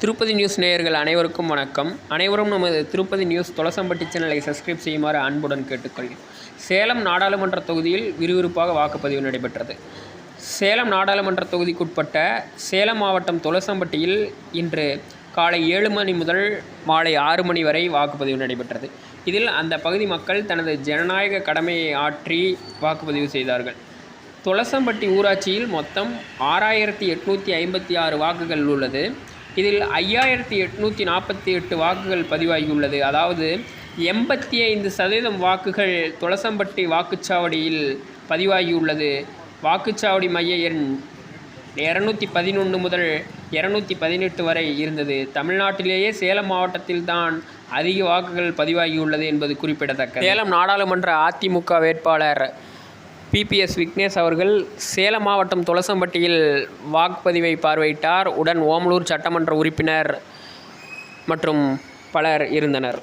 Tirupati news நேயர்கள் அனைவருக்கும் வணக்கம். அனைவரும் நமது திருப்பதி நியூஸ் தொலசம்பட்டி சேனலை சப்ஸ்கிரைப் செய்யுமாறு அன்புடன் கேட்டுக்கொள்கிறேன் சேலம் நாடாளுமன்ற தொகுதியில் விறுவிறுப்பாக வாக்குப்பதிவு நடைபெற்றது. சேலம் நாடாளுமன்ற தொகுதிக்குட்பட்ட சேலம் மாவட்டம் தொலசம்பட்டியில் இன்று காலை ஏழு மணி முதல் மாலை ஆறு மணி வரை வாக்குப்பதிவு நடைபெற்றது. இதில் அந்த பகுதி மக்கள் தனது ஜனநாயக கடமையை ஆற்றி வாக்குப்பதிவு செய்தார்கள். தொலசம்பட்டி ஊராட்சியில் மொத்தம் ஆறாயிரத்தி எட்நூற்றி ஐம்பத்தி ஆறு வாக்குகள் உள்ளது. இதில் ஐயாயிரத்தி எட்நூற்றி நாற்பத்தி எட்டு வாக்குகள் பதிவாகியுள்ளது. அதாவது எண்பத்தி ஐந்து சதவீதம் வாக்குகள் துளசம்பட்டி வாக்குச்சாவடியில் பதிவாகியுள்ளது. வாக்குச்சாவடி மைய எண் இரநூத்தி பதினொன்று முதல் இரநூத்தி பதினெட்டு வரை இருந்தது. தமிழ்நாட்டிலேயே சேலம் மாவட்டத்தில்தான் அதிக வாக்குகள் பதிவாகியுள்ளது என்பது குறிப்பிடத்தக்கது. சேலம் நாடாளுமன்ற அதிமுக வேட்பாளர் பிபிஎஸ் விக்னேஷ் அவர்கள் சேலம் மாவட்டம் துளசம்பட்டியில் வாக்குப்பதிவை பார்வையிட்டார். உடன் ஓமலூர் சட்டமன்ற உறுப்பினர் மற்றும் பலர் இருந்தனர்.